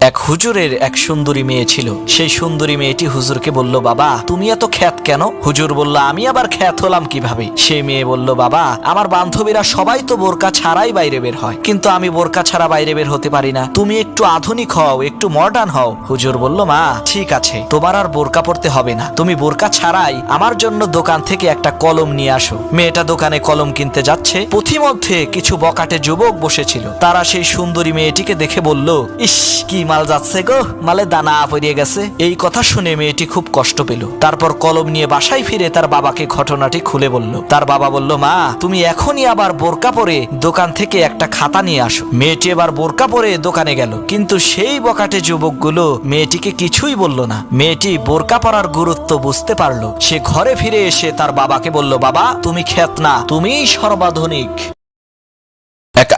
এক হুজুরের এক সুন্দরী মেয়ে ছিল। সেই সুন্দরী মেয়েটি হুজুরকে বলল, বাবা, তুমি এত খ্যাত কেন? হুজুর বলল, আমি আবার খ্যাত হলাম কীভাবে? সেই মেয়ে বলল, বাবা, আমার বান্ধবীরা সবাই তো বোরকা ছাড়াই বাইরে বের হয়। কিন্তু আমি বোরকা ছাড়া বাইরে বের হতে পারি না। তুমি একটু আধুনিক হও, একটু মডার্ন হও। হুজুর বলল, মা, ঠিক আছে। তোমার আর বোরকা পড়তে হবে না। তুমি বোরকা ছাড়াই আমার জন্য দোকান থেকে একটা কলম নিয়ে আসো। মেয়েটা দোকানে কলম কিনতে যাচ্ছে। পথিমধ্যে কিছু বকাটে যুবক বসেছিল। তারা সেই সুন্দরী মেয়েটিকে দেখে বলল, ইস, কি মাল যাচ্ছে গো, মালে দানা পড়িয়ে গেছে। এই কথা শুনে মেয়েটি খুব কষ্ট পেল। তারপর কলম নিয়ে বাসায় ফিরে তার বাবাকে ঘটনাটি খুলে বলল। তার বাবা বলল, মা, তুমি এখনই আবার বোরকা পরে দোকান থেকে একটা খাতা নিয়ে আসো। মেয়েটি এবার বোরকা পরে দোকানে গেল। কিন্তু সেই বকাটে যুবকগুলো মেয়েটিকে কিছুই বলল না। মেয়েটি বোরকা পরার গুরুত্ব বুঝতে পারল। সে ঘরে ফিরে এসে তার বাবাকে বলল, বাবা, তুমি খ্যাত না তুমিই সর্বাধুনিক।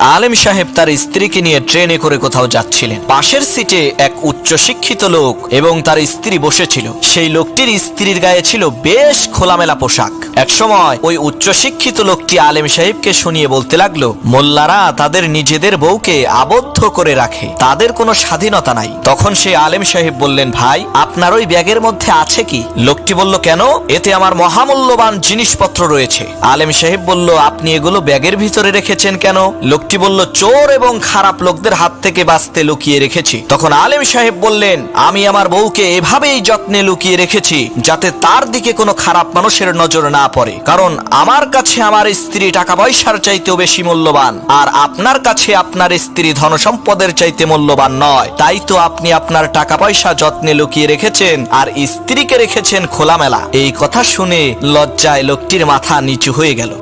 আলেম সাহেব তার স্ত্রীকে নিয়ে ট্রেনে করে কোথাও যাচ্ছিলেন। পাশের সিটে এক উচ্চশিক্ষিত লোক এবং তার স্ত্রী বসেছিল। সেই লোকটির স্ত্রীর গায়ে ছিল বেশ খোলামেলা পোশাক। এক সময় ওই উচ্চশিক্ষিত লোকটি আলেম সাহেবকে শুনিয়ে বলতে লাগল, মোল্লারা তাদের নিজেদের বউকে আবদ্ধ করে রাখে। তাদের কোনো স্বাধীনতা নাই। তখন সেই আলেম সাহেব বললেন, ভাই, আপনার ওই ব্যাগের মধ্যে আছে কি? লোকটি বলল, কেন? এতে আমার মহামূল্যবান জিনিসপত্র রয়েছে। আলেম সাহেব বলল, আপনি এগুলো ব্যাগের ভিতরে রেখেছেন কেন? লোকটি বলল, চোর এবং খারাপ লোকদের হাত থেকে বাঁচতে লুকিয়ে রেখেছি। তখন আলেম সাহেব বললেন, আমি আমার বউকে এভাবেই যত্নে লুকিয়ে রেখেছি, যাতে তার দিকে কোনো খারাপ মানুষের নজর না পড়ে। কারণ আমার কাছে আমার স্ত্রী টাকা পয়সার চাইতেও বেশি মূল্যবান, আর আপনার কাছে আপনার স্ত্রী ধন সম্পদের চাইতে মূল্যবান নয়। তাই তো আপনি আপনার টাকা পয়সা যত্নে লুকিয়ে রেখেছেন, আর স্ত্রীকে রেখেছেন খোলামেলা। এই কথা শুনে লজ্জায় লোকটির মাথা নিচু হয়ে গেল।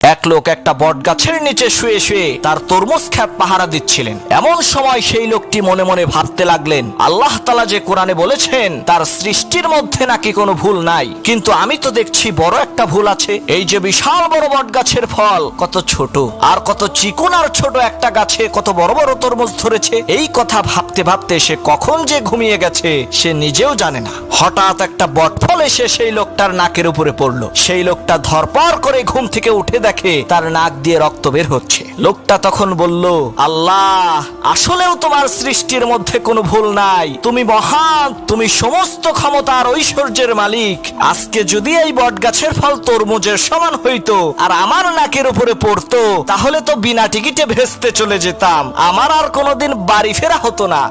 এক লোক একটা বট গাছের নিচে শুয়ে শুয়ে তার তরমুজ খ্যাত পাহারা দিচ্ছিলেন। এমন সময় সেই লোকটি মনে মনে ভাবতে লাগলেন, আল্লাহ তালা যে কোরআনে বলেছেন, তার সৃষ্টির মধ্যে নাকি কোনো ভুল নাই। কিন্তু আমি তো দেখছি বড় একটা ভুল আছে। এই যে বিশাল বড় বট গাছের ফল, কত ছোট। আর কত চিকুন আর ছোট একটা গাছে কত বড় বড় তরমুজ ধরেছে। এই কথা ভাবতে ভাবতে সে কখন যে ঘুমিয়ে গেছে, সে নিজেও জানে না। হঠাৎ একটা বট ফল এসে সেই লোকটার নাকের উপরে পড়ল। সেই লোকটা ধরপর করে ঘুম থেকে উঠে দেখে তার নাক দিয়ে রক্ত বের হচ্ছে। লোকটা তখন বলল, আল্লাহ, আসলেও তোমার সৃষ্টির মধ্যে কোনো ভুল নাই। তুমি মহান, তুমি সমস্ত ক্ষমতার ঐশ্বর্যের মালিক। আজকে যদি এই বট গাছের ফল তরমুজের সমান হইতো আর আমার নাকের উপরে পড়তো, তাহলে তো বিনা টিকিটে ভেস্তে চলে যেতাম। আমার আর কোনোদিন বাড়ি ফেরা হতো না।